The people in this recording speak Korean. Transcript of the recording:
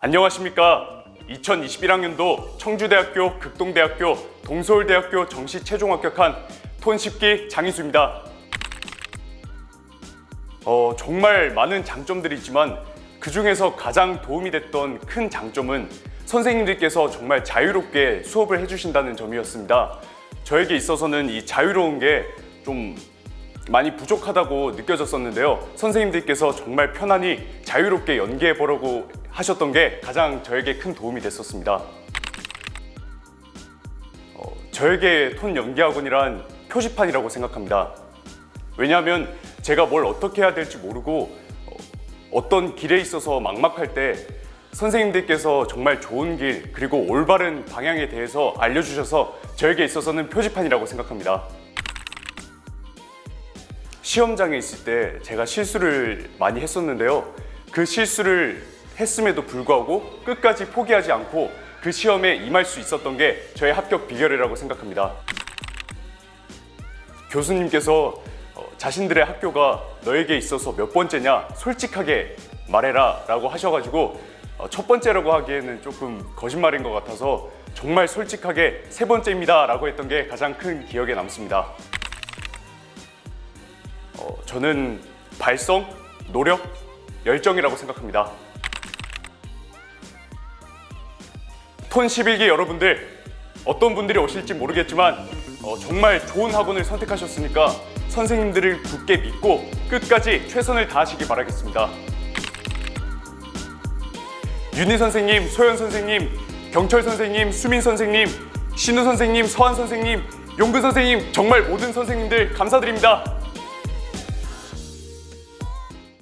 안녕하십니까. 2021학년도 청주대학교 극동대학교 동서울대학교 정시 최종 합격한 톤10기 장인수입니다. 어, 정말 많은 장점들이 있지만 그 중에서 가장 도움이 됐던 큰 장점은 선생님들께서 정말 자유롭게 수업을 해주신다는 점이었습니다. 저에게 있어서는 이 자유로운 게 좀 많이 부족하다고 느껴졌었는데요. 선생님들께서 정말 편안히 자유롭게 연기해 보라고 하셨던 게 가장 저에게 큰 도움이 됐었습니다. 어, 저에게 톤 연기학원이란 표지판이라고 생각합니다. 왜냐하면 제가 뭘 어떻게 해야 될지 모르고 어, 어떤 길에 있어서 막막할 때 선생님들께서 정말 좋은 길 그리고 올바른 방향에 대해서 알려주셔서 저에게 있어서는 표지판이라고 생각합니다. 시험장에 있을 때 제가 실수를 많이 했었는데요. 그 실수를 했음에도 불구하고 끝까지 포기하지 않고 그 시험에 임할 수 있었던 게 저의 합격 비결이라고 생각합니다. 교수님께서 어, 자신들의 학교가 너에게 있어서 몇 번째냐 솔직하게 말해라 라고 하셔가지고 어, 첫 번째라고 하기에는 조금 거짓말인 것 같아서 정말 솔직하게 세 번째입니다 라고 했던 게 가장 큰 기억에 남습니다. 어, 저는 발성, 노력, 열정이라고 생각합니다. 톤 11기 여러분들 어떤 분들이 오실지 모르겠지만 어, 정말 좋은 학원을 선택하셨으니까 선생님들을 굳게 믿고 끝까지 최선을 다하시기 바라겠습니다. 윤희 선생님, 소연 선생님, 경철 선생님, 수민 선생님, 신우 선생님, 서한 선생님, 용근 선생님 정말 모든 선생님들 감사드립니다.